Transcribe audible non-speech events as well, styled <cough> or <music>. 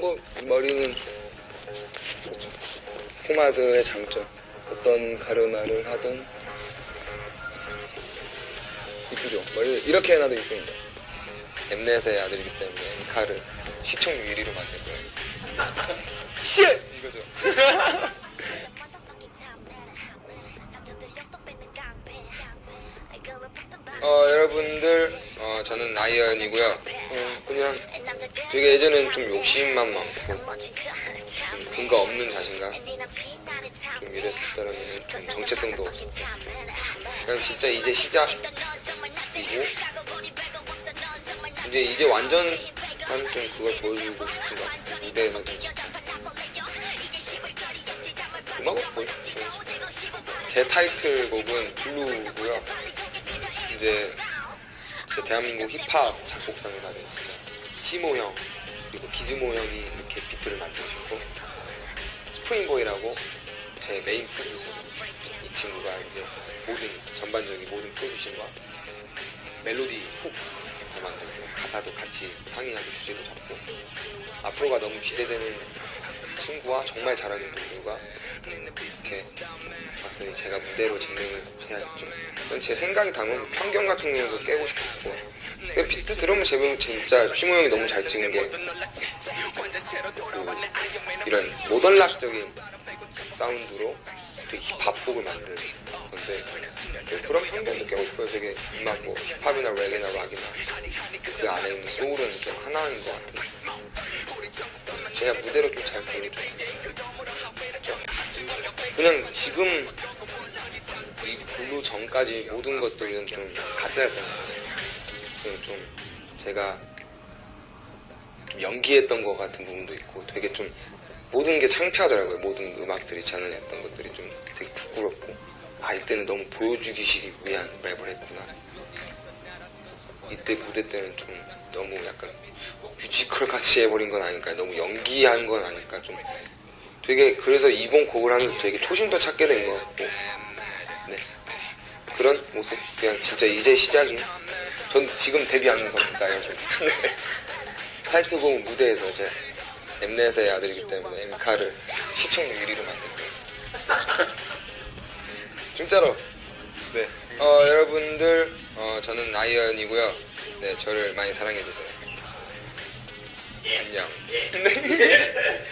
뭐 머리는 그렇죠. 포마드의 장점. 어떤 가르마를 하든 이쁘죠. 머리 이렇게 해놔도 이쁩니다. 엠넷의 아들이기 때문에 엠카를 시청률 1위로 만든 거예요. 쉣! 이거죠. <laughs> 어 여러분들 어, 저는 나이언이고요 어, 그냥 되게 예전엔 좀 욕심만 많고 좀 근거 없는 자신감 좀 이랬었더라면 좀 정체성도 없었고. 그냥 진짜 이제 시작이고 이제 이제 완전 한좀 그걸 보여주고 싶은 것 같아요. 무대에서도. 진짜 음악으로 보여주고 제 타이틀곡은 블루고요. 이제 진짜 대한민국 힙합 작곡상을 받은 진짜 시모 형 그리고 기즈모 형이 이렇게 비트를 만드셨고 스프링보이라고 제 메인 프로듀서 이 친구가 이제 모든 전반적인 모든 프로듀싱과 멜로디 훅 만들고 가사도 같이 상의하고 주제도 잡고 앞으로가 너무 기대되는 친구와 정말 잘하는 분들과 이렇게 봤으니 제가 무대로 진행을 해야겠죠. 제 생각이 담은 편견 같은 경우도 깨고 싶었고 근데 비트 들으면 제가 진짜 시모 형이 너무 잘 찍은 게그 이런 모던락적인 사운드로 되게 힙합곡을 만든 건데 그런 편견도 깨고 싶어요. 음악 뭐 힙합이나 레게나 락이나 그 안에 있는 소울은 좀 하나인 것 같은 제가 무대로 좀 잘 보여줘 그냥 지금 이 블루 전까지 모든 것들은 좀 가짜였던 것 같아요 좀 제가 좀 연기했던 것 같은 부분도 있고 되게 좀 모든 게 창피하더라고요. 모든 음악들이 저는 했던 것들이 좀 되게 부끄럽고 아 이때는 너무 보여주기 위한 랩을 했구나. 이때 무대 때는 좀 너무 약간 뮤지컬 같이 해버린 건 아닐까 너무 연기한 건 아닐까 좀 되게 그래서 이번 곡을 하면서 되게 초심도 찾게 된 것 같고. 네. 그런 모습. 그냥 진짜 이제 시작이에요. 전 지금 데뷔하는 겁니다 여러분. <laughs> 네. 타이틀곡 무대에서 제 엠넷의 아들이기 때문에 엠카를 시청률 1위로 만든 거예요 진짜로. 네. 어, 여러분들 어, 저는 나이언이고요. 네 저를 많이 사랑해주세요. 안녕. 네.